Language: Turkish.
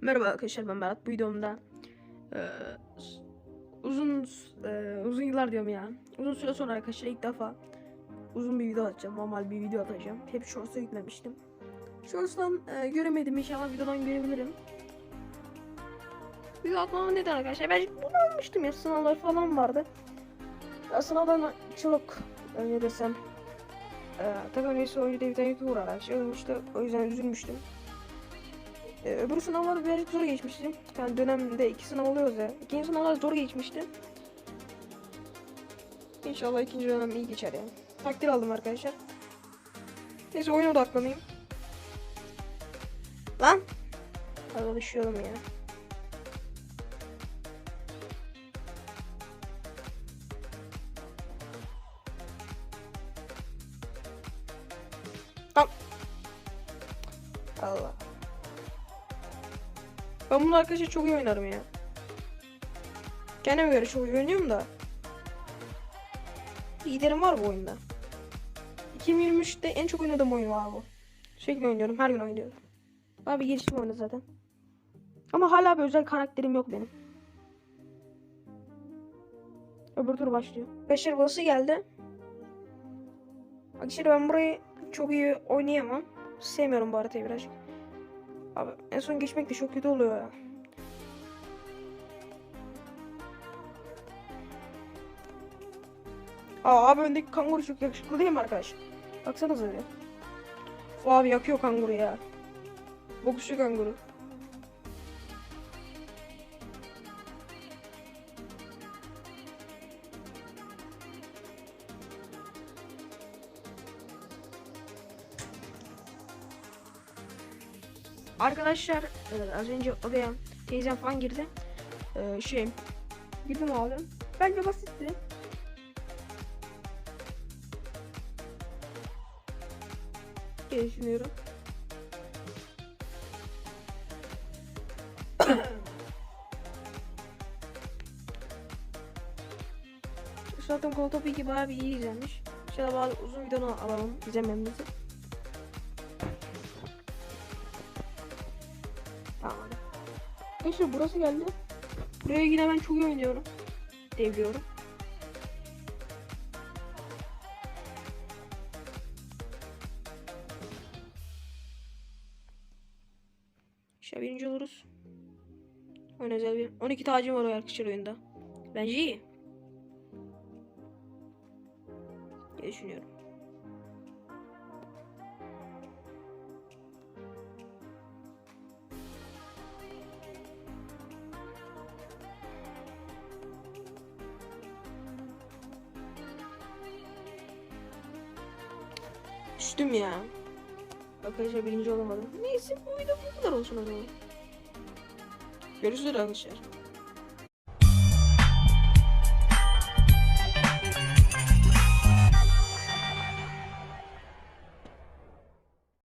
Merhaba arkadaşlar ben Berat. Bu videomda s- uzun eee, uzun yıllar diyorum ya. Uzun süre sonra arkadaşlar ilk defa uzun bir video atacağım. Normal bir video atacağım. Hep Shorts'a yüklemiştim. Shorts'tan eee, göremedim. İnşallah videodan görebilirim. Video atmama neden arkadaşlar? Ben bunu almıştım ya. Sınavlar falan vardı. Ya sınavdan çok eee, ne desem eee takım üyesi oyuncu tane YouTuber arkadaşlar. Ölmüştü. O yüzden üzülmüştüm. Ee, öbür sınavlar birazcık zor geçmişti. Yani dönemde iki sınav oluyoruz ya. İkinci sınavlar zor geçmişti. İnşallah ikinci dönem iyi geçer yani. Takdir aldım arkadaşlar. Neyse oyuna odaklanayım. Lan! Arada düşüyorum ya. Lan! Allah. Ben bunu arkadaşlar çok iyi oynarım ya. Kendime göre çok iyi oynuyorum da. Liderim var bu oyunda. 2023'te en çok oynadığım oyun var bu. Sürekli oynuyorum, her gün oynuyorum. Abi gelişim oyunu zaten. Ama hala bir özel karakterim yok benim. Öbür tur başlıyor. Beşer burası geldi. Arkadaşlar ben burayı çok iyi oynayamam. Sevmiyorum bu haritayı birazcık. Abi en son geçmek de çok kötü oluyor ya. Aa abi öndeki kanguru çok yakışıklı değil mi arkadaş? Baksanıza bir. Abi yakıyor kanguru ya. Boksçu kanguru. Arkadaşlar az önce odaya teyzem falan girdi. E, şey girdim abi. Bence basitti. diye düşünüyorum. Zaten kol topu gibi bayağı bir iyi izlenmiş. Şöyle bazı uzun videonu alalım izlememizi. Tamam. Arkadaşlar burası geldi. Buraya yine ben çok iyi oynuyorum. Devliyorum. İşte birinci oluruz. Oyun özel bir. 12 tacım var o arkadaşlar oyunda. Bence iyi. diye düşünüyorum. Düştüm ya. Arkadaşlar birinci olamadım. Neyse bu video bu kadar olsun o zaman. Görüşürüz arkadaşlar.